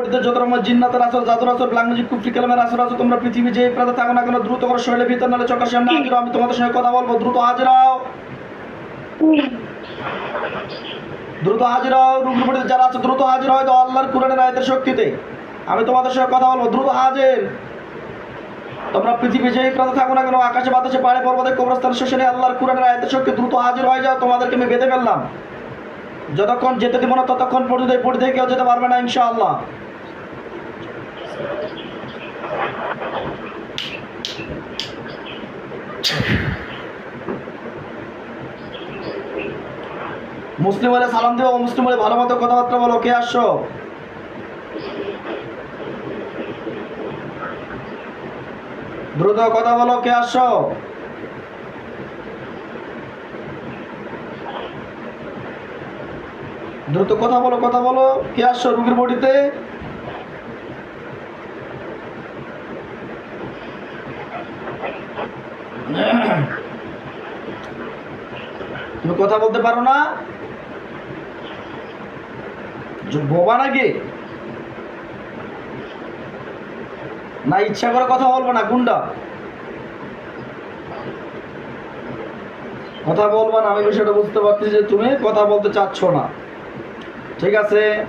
বডিতে যত রকমের জিন্নাতের আসর জাদুর আসর ম্যাজিক কুফরি কালামের আসর আছে তোমরা পৃথিবী যে প্রাতে থাকো না কেন দ্রুত করে শরীরের ভিতর নালে চোখের সামনে হাজির আমি তোমাদের সঙ্গে কথা বলব। দ্রুত হাজির হও। দ্রুত হাজির হও। রুগী বডিতে যারা আছে দ্রুত হাজির হয় তো আল্লাহর কুরআনের আয়াতের শক্তিতে। আমি তোমাদের সঙ্গে কথা বলব। দ্রুত হাজির। তোমরা পৃথিবী যেই প্রাতে থাকো না কেন আকাশে বাতাসে পাড়ে পর্বতে কবরস্থান শেষে আল্লাহর কুরআনের আয়াতের শক্তি দ্রুত হাজির হয়ে যাও। তোমাদেরকে আমি বেঁধে ফেললাম। যতক্ষণ যেতে দিব না ততক্ষণ পর্যন্ত এই পড়ি থেকে কেউ যেতে পারবে না ইনশাআল্লাহ। মুসলিম হলে সালাম দেবো মুসলিম হলে ভালো মতো কথাবার্তা বলো, কে আসছো? দ্রুত কথা বলো, কে আসছো? দ্রুত কথা বলো কথা বলো, কে আসছো রুগীর বডিতে? তুমি কথা বলতে পারো না? বোবা নাকি? না, ইচ্ছা করে কথা বলব না, গুন্ডা। কথা বলব না, আমি বিষয়টা বুঝতে পারছি যে তুমি কথা বলতে চাচ্ছ না। ঠিক আছে?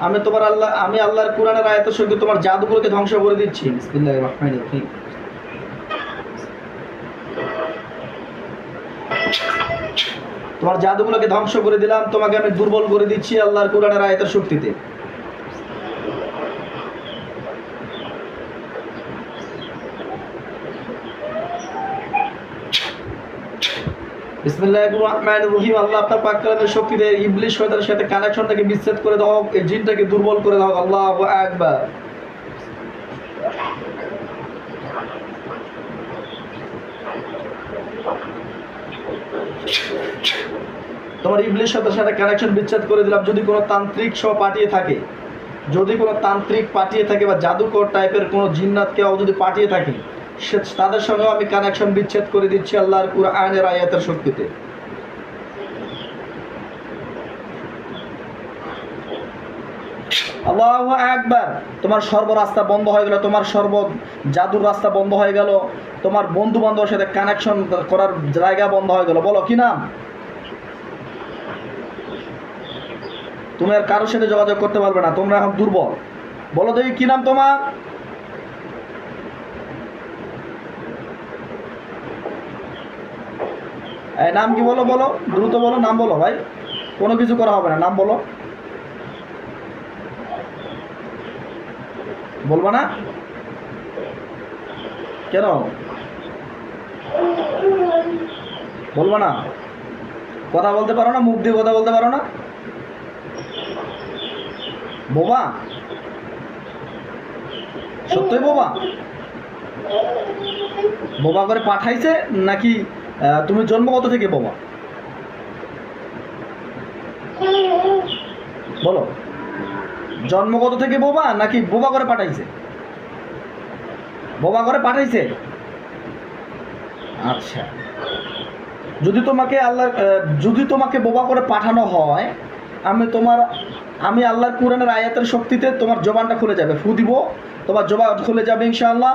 আমি তোমার আল্লাহ, আমি আল্লাহর কোরআনের আয়াতের সঙ্গে তোমার জাদুগুলোকে ধ্বংস করে দিচ্ছি। বিসমিল্লাহির রহমানির রহিম। তোমার জাদুগুলোকে ধ্বংস করে দিলাম, তোমাকে আমি দুর্বল করে দিচ্ছি আল্লাহর কোরআনের আয়াতের শক্তিতে। আল্লাহ ইবলিশ শয়তানের সাথে কানেকশনটাকে বিচ্ছেদ করে দাও, এই জিনটাকে দুর্বল করে দাও, আল্লাহু আকবার। তোমার ইবলিশ সাথে সাথে কানেকশন বিচ্ছেদ করে দিলাম, যদি কোনো তান্ত্রিক সহ পাঠিয়ে থাকে। যদি কোনো তান্ত্রিক পাঠিয়ে থাকে বা জাদুকর টাইপের কোনো জিন্নাত কেউ যদি পাঠিয়ে থাকে, সে তাদের সঙ্গেও আমি কানেকশন বিচ্ছেদ করে দিচ্ছি আল্লাহর কুরআনের আয়াতের শক্তিতে। আল্লাহু আকবার, তোমার সর্ব রাস্তা বন্ধ হয়ে গেল, তোমার সর্ব জাদুর রাস্তা বন্ধ হয়ে গেল, তোমার বন্ধু বান্ধবের সাথে কানেকশন করার জায়গা বন্ধ হয়ে গেল। বলো, কি নাম? তুমি আর কারোর সাথে যোগাযোগ করতে পারবে না, তোমরা এখন দুর্বল। বলো দেখি, কি নাম তোমার? নাম কি বলো বলো, দ্রুত বলো, নাম বলো ভাই। কোনো কিছু করা হবে না, নাম বলো। বলব না? কেন? বলব না? কথা বলতে পারো না, মুখ দিয়ে কথা বলতে পারো না? বোবা? সত্যই বোবা? বোবা করে পাঠাইছে নাকি তুমি জন্মগত থেকে বোবা? বলো। জন্মগত থেকে বোবা, নাকি বোবা করে পাঠাইছে? বোবা করে পাঠাইছে? আচ্ছা। যদি তোমাকে আল্লাহ যদি তোমাকে বোবা করে পাঠানো হয়, আমি তোমার, আমি আল্লাহর কোরআনের আয়াতের শক্তিতে তোমার জবানটা খুলে যাবে, ফু দিব, তোমার জবান খুলে যাবে ইনশাআল্লাহ,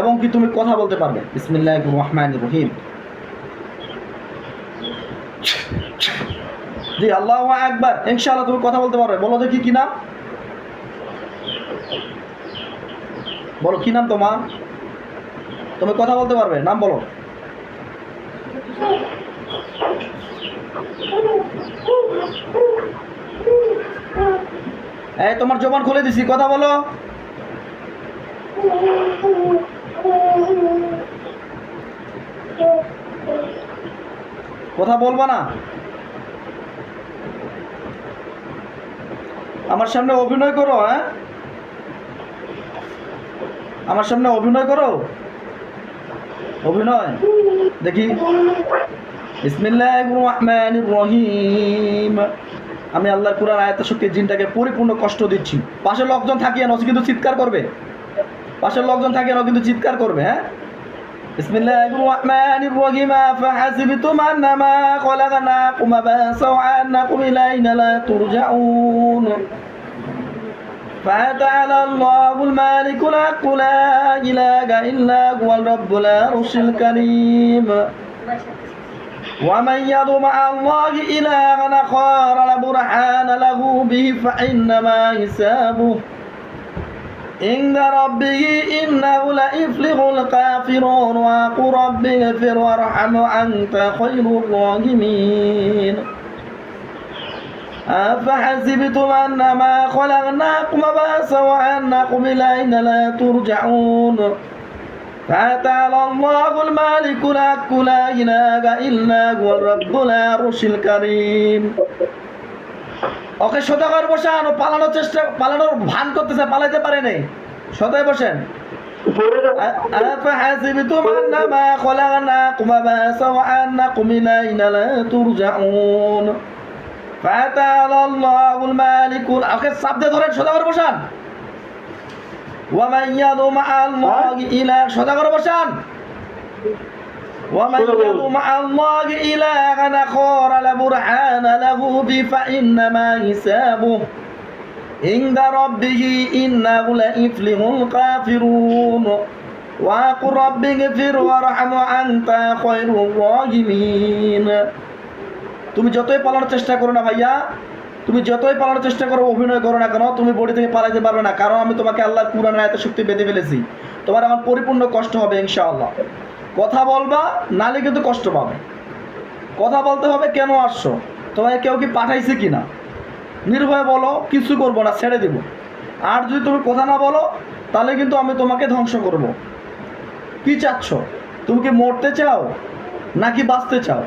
এবং কি তুমি কথা বলতে পারবে। বিসমিল্লাহ রহমান রহিম। জি, আল্লাহ একবার ইনশাআল্লাহ তুমি কথা বলতে পারবে। বলো দেখি কি নাম। বলো, কি নাম তোমার? তুমি কথা বলতে পারবে, নাম বলো। এই, তোমার জবান খুলে দিছি, কথা বলো। কথা বলব না? আমার সামনে অভিনয় করো হ্যাঁ? আমার সামনে অভিনয় করো। অভিনয়। দেখি। রহিম। আমি আল্লাহর কুরআন আয়াতের শক্তি জিনটাকে পরিপূর্ণ কষ্ট দিচ্ছি। পাশের লোকজন থাকিয়ে নস কিন্তু চিৎকার করবে। পাশের লোকজন থাকিয়ে ন কিন্তু চিৎকার করবে হ্যাঁ? তুরজাউন। فتعالى الله المالك الحق لا إله إلا هو الرب العرش الكريم. ومن يدع مع الله إلها آخر لا برهان له به فإنما حسابه عند ربه إنه لا يفلح الكافرون. وقل رب اغفر وارحم وأنت خير الراحمين. أفحسبتم أنما خلقناكم بأسا وأنكم إلينا لا ترجعون فتعالى الله المالك الحق لا إله إلا هو الرب العرش الكريم ওকে সদাগর বসান ও পালানোর চেষ্টা পালানোর ভান করতেছে পালাইতে পারে নাই সদাই বসেন أفحسبتم أنما خلقناكم بأسا وأنكم إلينا لا ترجعون فتعالى الله المالك ওকে চাপ দিয়ে ধরেন সদাগর বসান ومن يدع مع الله إله সদাগর বসান ومن يدع مع الله إلها آخر لا برهان له به فإنما حسابه عند ربه إنه لا يفلح الكافرون وقل رب اغفر وارحم وأنت خير الراحمين তুমি যতই পালানোর চেষ্টা করো না ভাইয়া, তুমি যতই পালানোর চেষ্টা করো, অভিনয় করো না কেন, তুমি বডি থেকে পালাতে পারবে না। কারণ আমি তোমাকে আল্লাহর কুরআনের আয়াতের শক্তি বেঁধে ফেলেছি। তোমার আমার পরিপূর্ণ কষ্ট হবে, ইনশাআল্লাহ। কথা বলবা নালে কিন্তু কষ্ট পাবে। কথা বলতে হবে, কেন আসছো? তোমাকে কেউ কি পাঠাইছে কি না নির্ভয়ে বলো, কিছু করব না, ছেড়ে দেব। আর যদি তুমি কথা না বলো, তাহলে কিন্তু আমি তোমাকে ধ্বংস করব। কি চাচ্ছ? তুমি কি মরতে চাও, নাকি বাঁচতে চাও?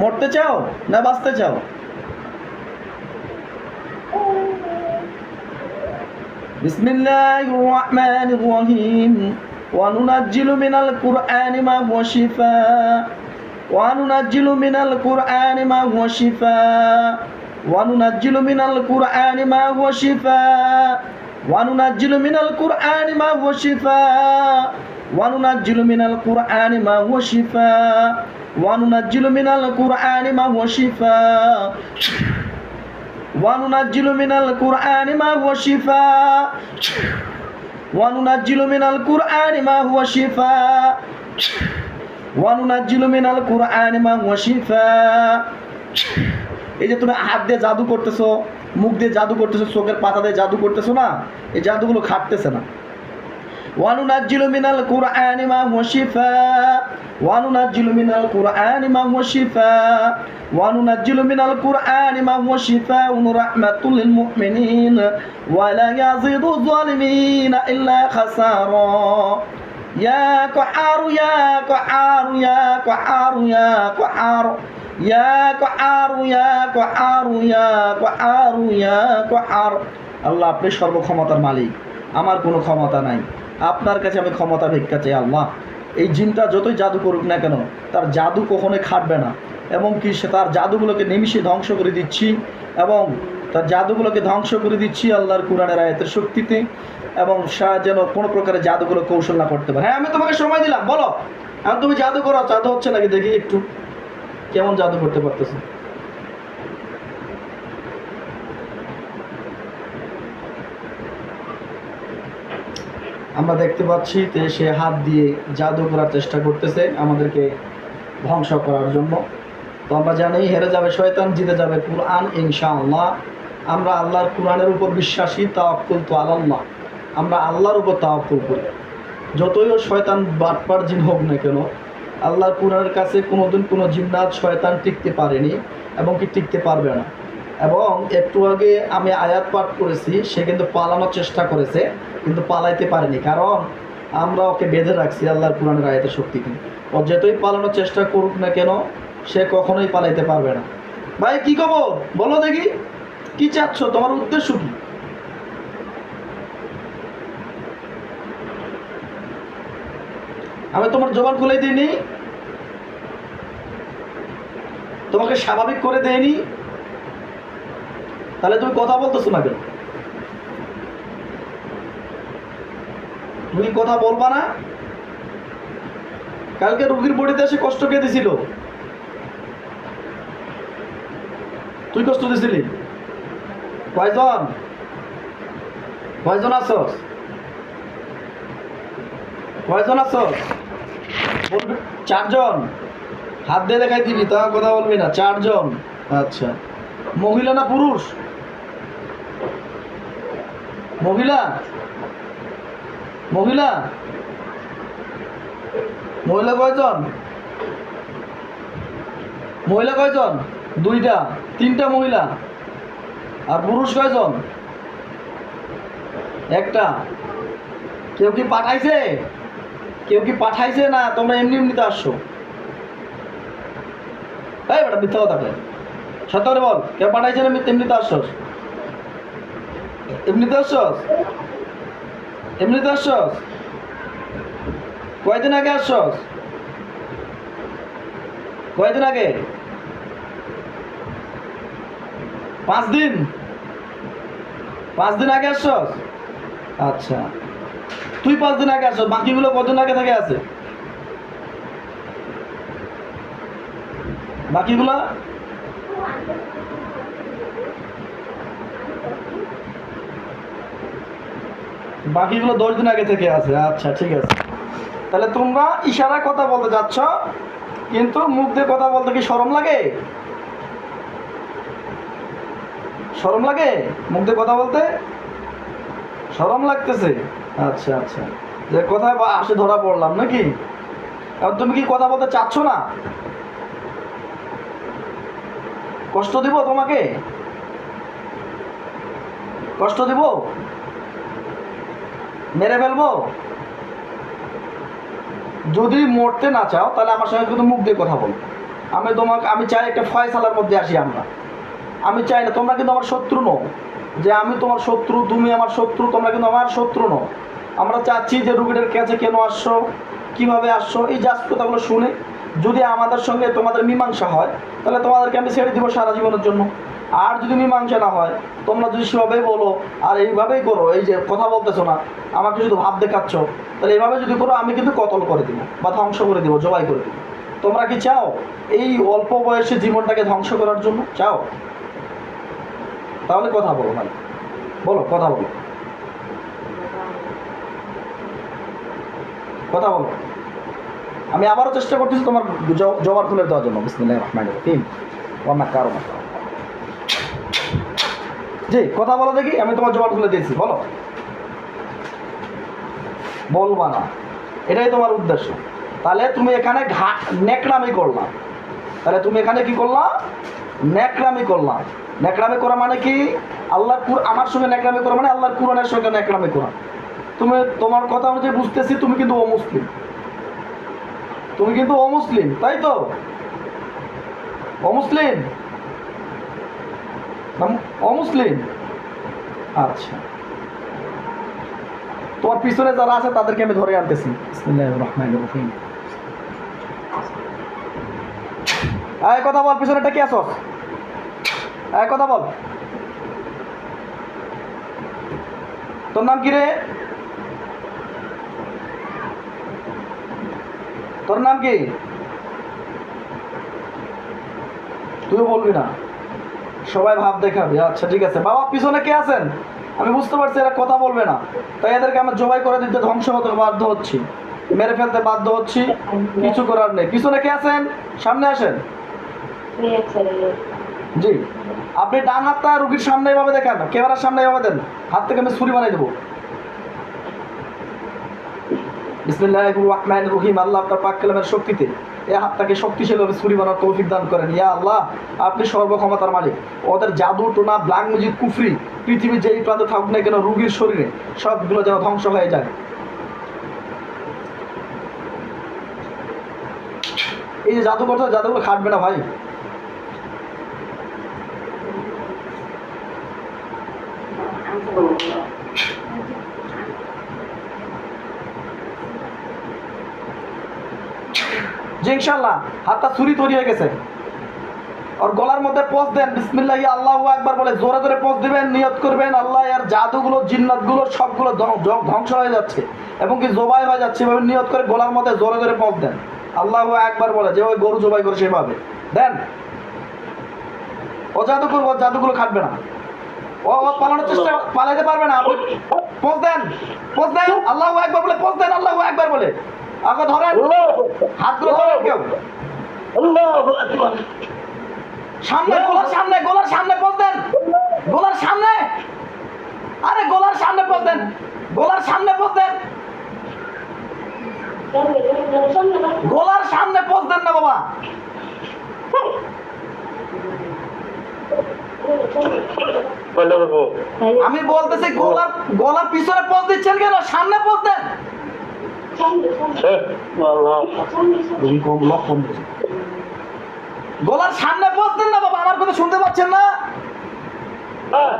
মরতে চাও না বাঁচতে চাও بسم الله الرحمن الرحيم وننجل من القرآن ما هو شفاء وننجل من القرآن ما هو شفاء وننجل من القرآن ما هو شفاء وننجل من القرآن ما هو شفاء وننجل من القرآن ما هو شفاء وننجل من القرآن ما هو شفاء وننجل من القرآن ما هو شفاء وننجل من القرآن ما هو شفاء وننجل من القرآن ما هو شفاء এই যে তুমি হাত দিয়ে জাদু করতেছো মুখ দিয়ে জাদু করতেছো চোখের পাতা দিয়ে জাদু করতেছো না এই জাদুগুলো খাটতেছে না وننجل من القرآن ما هو شفاء وننجل من القرآن ما هو شفاء وننجل من القرآن ما هو شفاء ورحمة للمؤمنين ولا يزيد الظالمين إلا خسارا يا قحار يا قحار يا قحار يا قحار يا قحار يا قحار يا قحار يا قحار আল্লাহ আপনি সর্বক্ষমতার মালিক আমার কোনো ক্ষমতা নাই আপনার কাছে আমি ক্ষমতা ভিক্ষা চাই, আল্লাহ। এই জিনটা যতই জাদু করুক না কেন, তার জাদু কখনোই খাটবে না। এবং কি সে তার জাদুগুলোকে নিমিশে ধ্বংস করে দিচ্ছি, এবং তার জাদুগুলোকে ধ্বংস করে দিচ্ছি আল্লাহর কোরআনের আয়াতের শক্তিতে, এবং সা যেন কোনো প্রকারের জাদুগুলো কৌশল না করতে পারে। হ্যাঁ আমি তোমাকে সময় দিলাম, বলো। আর তুমি জাদু করো, জাদু হচ্ছে নাকি? দেখি একটু। কেমন জাদু করতে পারতেছো? আমরা দেখতে পাচ্ছি যে সে হাত দিয়ে জাদু করার চেষ্টা করতেছে আমাদেরকে ধ্বংস করার জন্য। তো আমরা জানি, হেরে যাবে শয়তান, জিতে যাবে কুরআন, ইনশাআল্লাহ। আমরা আল্লাহর কোরআনের উপর বিশ্বাসী, তাওয়াক্কুল তো আল্লাহ আমরা আল্লাহর উপর তাওয়াক্কুল করি। যতই ও শয়তান বাটপার জিন হোক না কেন, আল্লাহর কোরআনের কাছে কোনোদিন কোনো জিন্নাত শয়তান টিকতে পারেনি এবং কি টিকতে পারবে না। এবং একটু আগে আমি আয়াত পাঠ করেছি, সে কিন্তু পালানোর চেষ্টা করেছে, কিন্তু পালাইতে পারেনি। কারণ আমরা ওকে বেঁধে রাখছি আল্লাহর কোরআনের আয়াতের শক্তিতে ও যতই পালানোর চেষ্টা করুক না কেন, সে কখনোই পালাইতে পারবে না। ভাই, কি খবর? বলো দেখি, কি চাচ্ছ? তোমার উদ্দেশ্য কি? আমি তোমার জবান খুলে দিইনি। তোমাকে স্বাভাবিক করে দেয়নি তাহলে তুমি কথা বলতেছো না কেন? তুমি কথা বলবা না? কালকে রুগীর বডিতে এসে কষ্ট কে দিছিল? তুই কষ্ট দিছিলি? কয়জন কয়জন আছোস? কয়জন আছোস? বলবি, চারজন? হাত দিয়ে দেখাই দিবি, তা কথা বলবি না, চারজন। আচ্ছা। মহিলা না পুরুষ? মহিলা? মহিলা? মহিলা কয়জন? মহিলা কয়জন? দুইটা। তিনটা মহিলা। আর পুরুষ কয়জন? একটা। কেউ কি পাঠাইছে? কেউ কি পাঠাইছে না? তোমরা এমনি এমনিতে আসছো। এই বেটা মিথ্যা কথা সত্য বল, কেউ পাঠাইছে না এমনি- এমনিতে আসছস এমনিতে আসছস এমনিতে আসছস কয়দিন আগে আসছস? কয়দিন আগে? পাঁচ দিন? পাঁচ দিন আগে আসছস? আচ্ছা। তুই পাঁচ দিন আগে আসছ বাকিগুলো কদিন আগে থেকে আছে? বাকিগুলো? বাকিগুলো দশ দিন আগে থেকে আছে। আচ্ছা ঠিক আছে। তাহলে তোমরা ইশারা কথা বলতে যাচ্ছ, কিন্তু মুখ দিয়ে কথা বলতে কি শরম লাগে? শরম লাগে মুখ দিয়ে কথা বলতে? শরম লাগতেছে? আচ্ছা আচ্ছা। যে কোথায় আসে ধরা পড়লাম নাকি? এখন তুমি কি কথা বলতে চাচ্ছ না? কষ্ট দিব তোমাকে? কষ্ট দিব? মেরে ফেলব? যদি মরতে না চাও, তাহলে আমার সঙ্গে কিন্তু মুখ দিয়ে কথা বলো। আমি তোমাকে, আমি চাই একটা ফয়সালার মধ্যে আসি আমরা। আমি চাই না, তোমরা কিন্তু আমার শত্রু নও। যে আমি তোমার শত্রু, তুমি আমার শত্রু, তোমরা কিন্তু আমার শত্রু নও। আমরা চাচ্ছি যে রুগীটার কাছে কেন আসছো, কীভাবে আসছো, এই জাস্ট কথাগুলো শুনে যদি আমাদের সঙ্গে তোমাদের মীমাংসা হয়, তাহলে তোমাদেরকে আমি ছেড়ে দিব সারা জীবনের জন্য। আর যদি মীমাংসা না হয়, তোমরা যদি সেভাবেই বলো, আর এইভাবেই করো, এই যে কথা বলতেছো না, আমাকে শুধু ভাব দেখাচ্ছ, তাহলে এইভাবে যদি করো, আমি কিন্তু কতল করে দিব, বা ধ্বংস করে দিব, জবাই করে দিব। তোমরা কি চাও এই অল্প বয়সে জীবনটাকে ধ্বংস করার জন্য? চাও? তাহলে কথা বলো ভাই। বলো, কথা বলো। কথা বলো। আমি আবারও চেষ্টা করতেছি তোমার জবাব খুলে দেওয়ার জন্য। বিসমিল্লাহ রহমান রহিম। ওয়ান্না কারও জি, কথা বলো দেখি, আমি তোমার জবাব খুলে দিয়েছি, বলো। বলবা না। এটাই তোমার উদ্দেশ্য। তাহলে তুমি এখানে ঘা নেকড়ামি করলাম তাহলে তুমি এখানে কি করলা? নেকড়ামি করলাম নেকড়ামি করা মানে কি? আল্লাহর কুর আমার সঙ্গে নেকড়ামি করা মানে আল্লাহর কুরআনের সঙ্গে নেকড়ামি করা। তুমি তোমার কথা অনুযায়ী বুঝতেছি, তুমি কিন্তু অমুসলিম। তুমি কিন্তু অমুসলিম, তাই তো? অমুসলিম? অমুসলিম আচ্ছা। তোমার পিছনে যারা আছে, তাদেরকে আমি ধরে আনতেছি। রহিম। এই, কথা বল পিছনেটা কি আসো এই, কথা বল। তোর নাম কি রে? তোর নাম কি? তুইও বলবি না। সবাই ভাব দেখাবে। আচ্ছা ঠিক আছে। বাবা, পিছনে কে আছেন? আমি বুঝতে পারছি এরা কথা বলবে না। তাই এদেরকে আমরা জবাই করে দিতে ধ্বংস হতে বাধ্য হচ্ছি। মেরে ফেলতে বাধ্য হচ্ছি। কিছু করার নেই। পিছনে কে আছেন? সামনে আসেন। জি। আপনি ডান হাতটা রুগীর সামনে এভাবে দেখান। ক্যামেরার সামনে এভাবে দেন। হাত থেকে আমি ছুরি বানাই দেবো। বিসমিল্লাহ রহিম। আল্লাহ আপনার পাক কালামের শক্তিতে। এই হাতটাকে শক্তিশালীভাবে ছুরি বানার তৌফিক দান করেন। ইয়া আল্লাহ, আপনি সর্বক্ষমতার মালিক। ওদের জাদু, টোনা ব্ল্যাক ম্যাজিক কুফরি, পৃথিবীর যেই প্রান্তে থাকুক না কেন, রুগীর শরীরে সবগুলো যেন ধ্বংস হয়ে যায়। এই যে জাদু করতে জাদুগুলো খাটবে না ভাই। যে ইনশাল্লাহ হাতটা ছুরি তৈরি হয়ে গেছে। আর গলার মধ্যে পোষ দেন, বিসমিল্লাহ, আল্লাহ একবার বলে, জোরে জোরে পোষ দিবেন, নিয়ত করবেন, আল্লাহ আর জাদুগুলো, জিন্নাতগুলো সবগুলো ধ্বং- ধ্বং- ধ্বংস হয়ে যাচ্ছে। এবং কি জবাই হয়ে যাচ্ছে, এভাবে নিয়ত করে গলার মধ্যে জোরে জোরে পোষ দেন। আল্লাহ একবার বলে, যে ওই গরু জবাই করে সেভাবে। দেন। ও জাদু করব জাদুগুলো খাটবে না। ও ও পালানোর চেষ্টা পালাইতে পারবে না। পোজ দেন পোজ দেন, আল্লাহ একবার বলে পোজ দেন, আল্লাহ একবার বলে। আগে ধরেন হাতগুলো ধরেন কেউ। সামনে গোলার সামনে গোলার সামনে পোজ দেন। গোলার সামনে। আরে গোলার সামনে পোজ দেন। গোলার সামনে পোজ দেন। গোলার সামনে পোজ দেন না বাবা। আমি বলতেছি গোলার গলার পিছনে পোজ দিচ্ছেন কেন? সামনে পোজ দেন। গলার সামনে দেন না বাবা আমার কথা শুনতে পাচ্ছেন না? হ্যাঁ।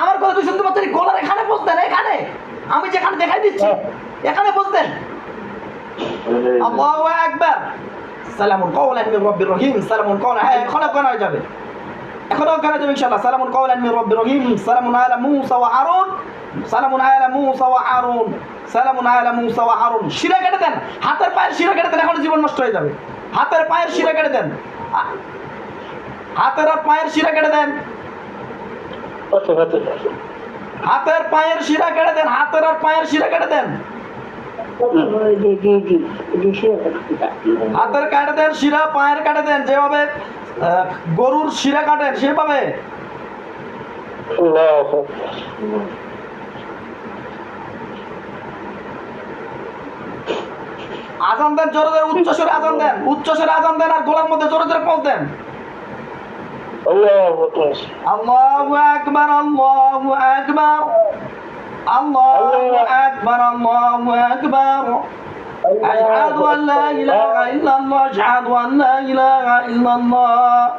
আমার কথা তুই শুনতে পাচ্ছেন গলার এখানে দেন এখানে। আমি যেখানে দেখাই দিচ্ছি এখানে পোজ দেন আল্লাহু আকবার। সালামুন কওলান মির রাব্বির রহিম সালামুন কওলান। হ্যাঁ এখন ওখানে হয়ে যাবে। এখন ওখানে যাবে ইনশাআল্লাহ। সালামুন কওলান মির রাব্বির রহিম সালামুন আলা মূসা ওয়া হারুন সালামুন আলা মূসা ওয়া হারুন সালামুন আলা মূসা ওয়া হারুন। শিরা কেটে দেন। হাতের পায়ের শিরা কেটে দেন এখন জীবন নষ্ট হয়ে যাবে। হাতের পায়ের শিরা কেটে দেন। হাতের আর পায়ের শিরা কেটে দেন। হাতের পায়ের শিরা কেটে দেন হাতের আর পায়ের শিরা কেটে দেন। হাতের কাটে দেন শিরা পায়ের কাটে দেন যেভাবে গরুর শিরা কাটেন সেভাবে। আজান দেন জোরে জোরে উচ্চ স্বরে আজান দেন উচ্চ স্বরে আজান দেন আর গোলার মধ্যে জোরে জোরে পৌঁছ দেন আল্লাহু আকবার আল্লাহু আকবার আল্লাহু আকবার আল্লাহু আকবার আল্লাহু আকবার أشهد أن لا إله إلا الله أشهد أن لا إله إلا الله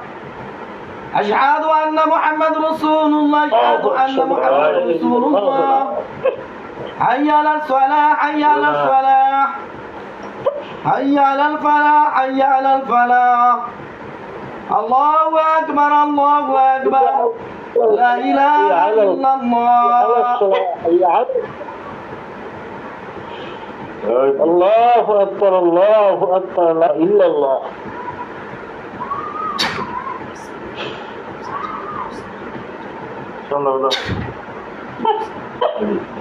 أشهد أن محمد رسول الله أشهد أن محمد رسول الله حي على الصلاة حي على الصلاة حي على الفلاح حي على الفلاح. الله أكبر الله أكبر. لا إله إلا الله. الله أكبر الله أكبر. لا إلا الله. এ,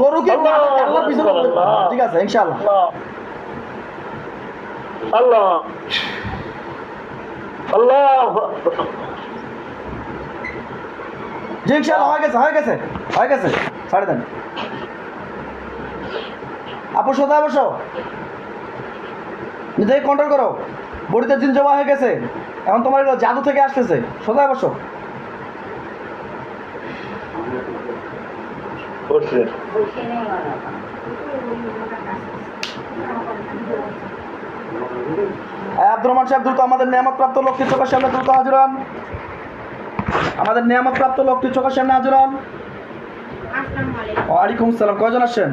গরুকে আল্লাহ পিছনে ঠিক আছে ইনশাআল্লাহ। আল্লাহ। আল্লাহ। জি ইনশাআল্লাহ হয়ে গেছে হয়ে গেছে হয়ে গেছে। ছাড়ে দেন। আপু বসো। নিজেকে কন্ট্রোল করো। বডিতে জিন জমা হয়ে গেছে। এখন তোমার জাদু থেকে আসতেছে। সোজা বসো। এই আব্দুর রহমান সাহেব দ্রুত আমাদের নিয়ামত প্রাপ্ত লক্ষ্মীর চোখের সামনে দ্রুত হাজির হন। আমাদের নিয়ামত প্রাপ্ত লক্ষ্মীর চোখের সামনে হাজির হন। ওয়ালাইকুম আসসালাম কয়জন আসছেন?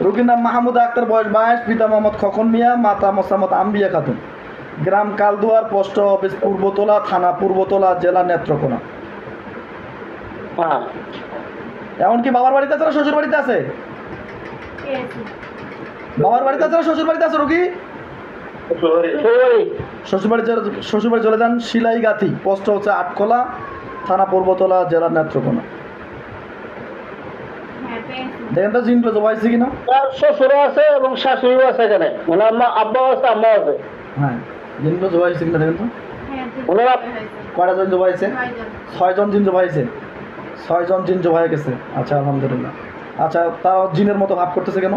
রুগীর নাম মাহমুদা আক্তার বয়স বাইশ পিতা মোহাম্মদ খকন মিয়া মাতা মোসাম্মদ আম্বিয়া খাতুন। গ্রাম কালদুয়ার পোস্ট অফিস পূর্বতলা থানা পূর্বতলা জেলা নেত্রকোনা। হ্যাঁ। এমনকি বাবার বাড়িতে আছে না শ্বশুর বাড়িতে আছে? বাবার বাড়িতে আছে না শ্বশুর বাড়িতে আছে রুগী শ্বশুর বাড়ি শ্বশুর বাড়ি চলে যান পোস্ট হচ্ছে আটকোলা থানা পূর্বতলা জেলা নেত্রকোনা। দেখেন তো কিনা? তার শ্বশুর আছে এবং শাশুড়িও আছে এখানে। মানে আম্মা আব্বাও আছে আম্মাও আছে। হ্যাঁ জিনগুলো জবাইছে কিনা দেখেন তো? ওনারা কয়টা জন জবাইছে ছয়জন। জিন জবাইছে ছয়জন জিন জবাই গেছে। আচ্ছা আলহামদুলিল্লাহ। আচ্ছা তারা জিনের মতো ভাব করতেছে কেন?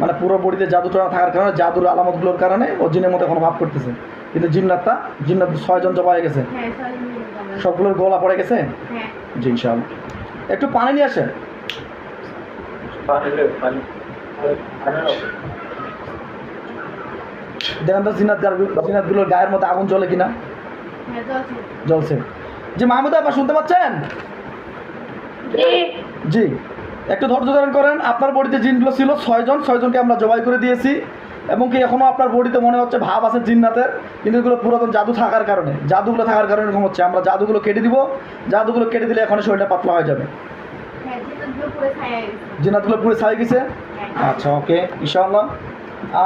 মানে পুরো বডিতে জাদুটা থাকার কারণে জাদুর আলামতগুলোর কারণে ও জিনের মতো এখন ভাব করতেছে। কিন্তু জিন্নাতটা জিন্নাত ছয়জন জবাই গেছে। সবগুলোর গলা পড়ে গেছে? জি ইনশাআল্লাহ। একটু পানি নিয়ে আসেন। দেখেন তো জিনাত জিনাতগুলোর গায়ের মধ্যে আগুন জ্বলে কিনা? জ্বলছে। জি মাহমুদা আপা শুনতে পাচ্ছেন? জি। একটু ধৈর্য ধারণ করেন আপনার বডিতে জিনগুলো ছিল ছয়জন ছয়জনকে আমরা জবাই করে দিয়েছি এবং কি এখনও আপনার বডিতে মনে হচ্ছে ভাব আছে জিন্নাতের কিন্তু এগুলো পুরাতন জাদু থাকার কারণে জাদুগুলো থাকার কারণে এরকম হচ্ছে। আমরা জাদুগুলো কেটে দিব জাদুগুলো কেটে দিলে এখন শরীরটা পাতলা হয়ে যাবে। হ্যাঁ পুরো জিন্নাতগুলো পুরো ছাই গেছে? হ্যাঁ। আচ্ছা ওকে ইনশাআল্লাহ।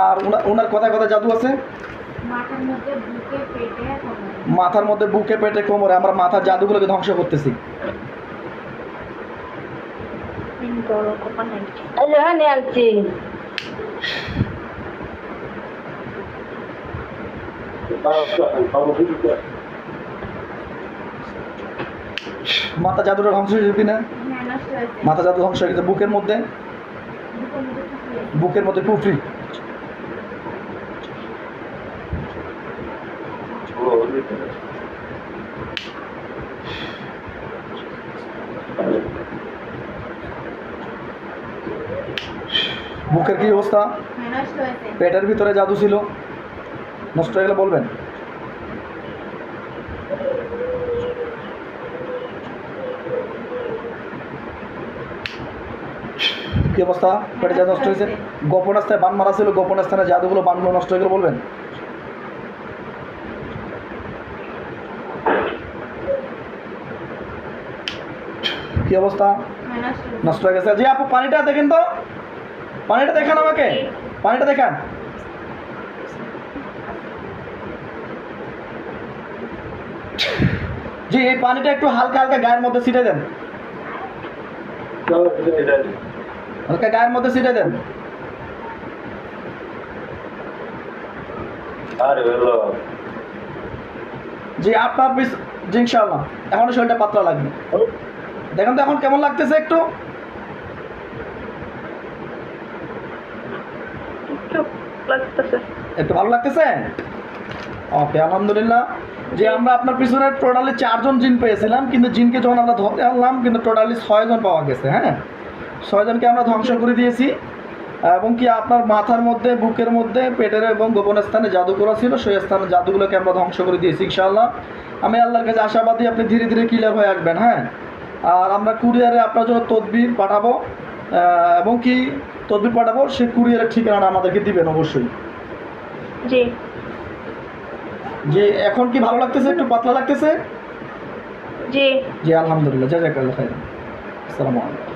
আর ওনার কথায় কথায় জাদু আছে? মাথার মধ্যে বুকে পেটে মাথার মধ্যে বুকে পেটে কোমরে আমরা মাথার জাদুগুলোকে ধ্বংস করতেছি। হ্যাঁ মাথা জাদুটা ধ্বংস হয়ে যাবে না হ্যাঁ নষ্ট হয়েছে মাথা জাদু ধ্বংস হয়ে গেছে বুকের মধ্যে বুকের মধ্যে ফুসলে বুকের কি অবস্থা? হ্যাঁ পেটের ভিতরে জাদু ছিল। নষ্ট হয়ে গেলে বলবেন? কি অবস্থা? পেটে জাদু নষ্ট হয়েছে? গোপন স্থানে বান মারা ছিল গোপন স্থানে জাদুগুলো বানগুলো নষ্ট হয়ে গেলে বলবেন? কি অবস্থা? নষ্ট হয়ে গেছে। জি আপু পানিটা দেখেন তো। পানিটা দেখান আমাকে। পানিটা দেখান। জি এই পানিটা একটু হালকা হালকা গায়ের মধ্যে ছিটে দেন। হালকা গায়ের মধ্যে ছিটে দেন। জি আপনার পিস জি এখনও শরীরটা পাতলা লাগবে। দেখেন তো এখন কেমন লাগতেছে একটু? একটু ভালো লাগতেছে? ওকে আলহামদুলিল্লাহ। যে আমরা আপনার পিছনে টোটালি চারজন জিন পেয়েছিলাম কিন্তু জিনকে যখন আমরা ধরতে আনলাম কিন্তু টোটালি ছয়জন পাওয়া গেছে হ্যাঁ? ছয়জনকে আমরা ধ্বংস করে দিয়েছি। এবং কি আপনার মাথার মধ্যে বুকের মধ্যে পেটের এবং গোপন স্থানে জাদু করা ছিল সেই স্থানে জাদুগুলোকে আমরা ধ্বংস করে দিয়েছি ইনশাআল্লাহ। আমি আল্লাহর কাছে আশাবাদী আপনি ধীরে ধীরে ক্লিয়ার হয়ে আসবেন হ্যাঁ? আর আমরা কুরিয়ারে আপনার জন্য তদবির পাঠাবো এবং কি তদবির পাঠাবো সে কুরিয়ারের ঠিকানাটা আমাদেরকে দিবেন অবশ্যই। জি। যে এখন কি ভালো লাগতেছে? একটু পাতলা লাগতেছে? জি। জি আলহামদুলিল্লাহ জাজাকাল্লাহ খাই আসসালামু আলাইকুম।